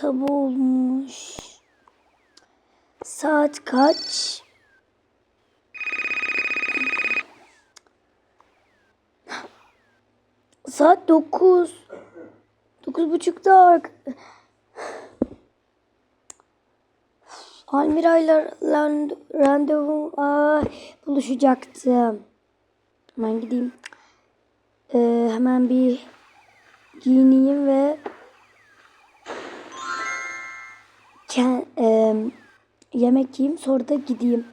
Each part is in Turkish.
sabah olmuş. Saat kaç? Saat dokuz. Dokuz buçukta Almira'yla ran- randevu buluşacaktım. Hemen gideyim. Ee, hemen bir giyineyim ve yemek yiyeyim sonra da gideyim.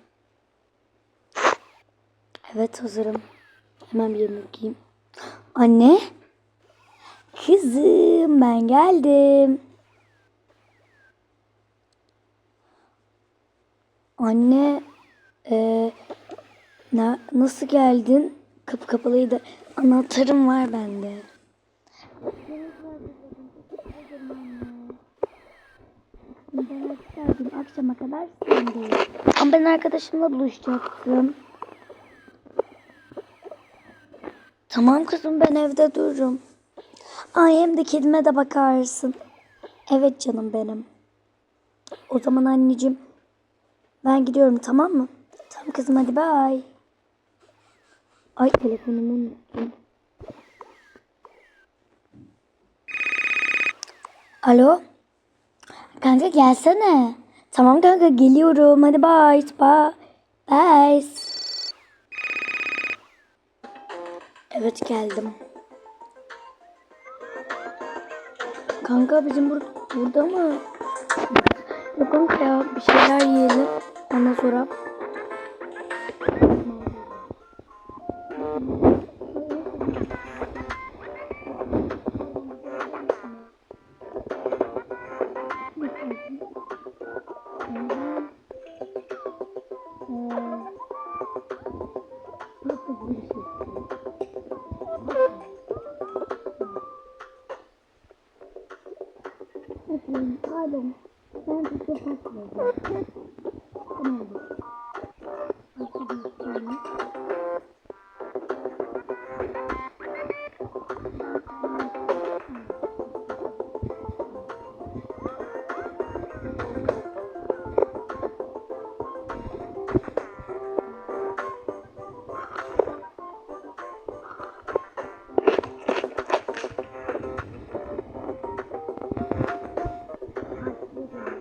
Evet hazırım. Hemen bir yemek yiyeyim. Anne. Kızım ben geldim. Anne e, na- nasıl geldin? Kapı kapalıydı. Anahtarım var bende. Ben geldim akşama kadar sendeyim. Ama ben arkadaşımla buluşacaktım. Tamam kızım ben evde dururum. Ay hem de kedime de bakarsın. Evet canım benim. O zaman anneciğim ben gidiyorum tamam mı? Tamam kızım hadi bay. Ay telefonumu unuttum. Alo? Kanka gelsene. Tamam kanka geliyorum. Hadi bye. Bye. Bye. Evet geldim. Kanka bizim bur burada mı? Yok kanka ya bir şeyler yiyelim. Ondan sonra. Efendim, pardon. Ben size bakmıyorum. Tamam. Arkadaşlarım.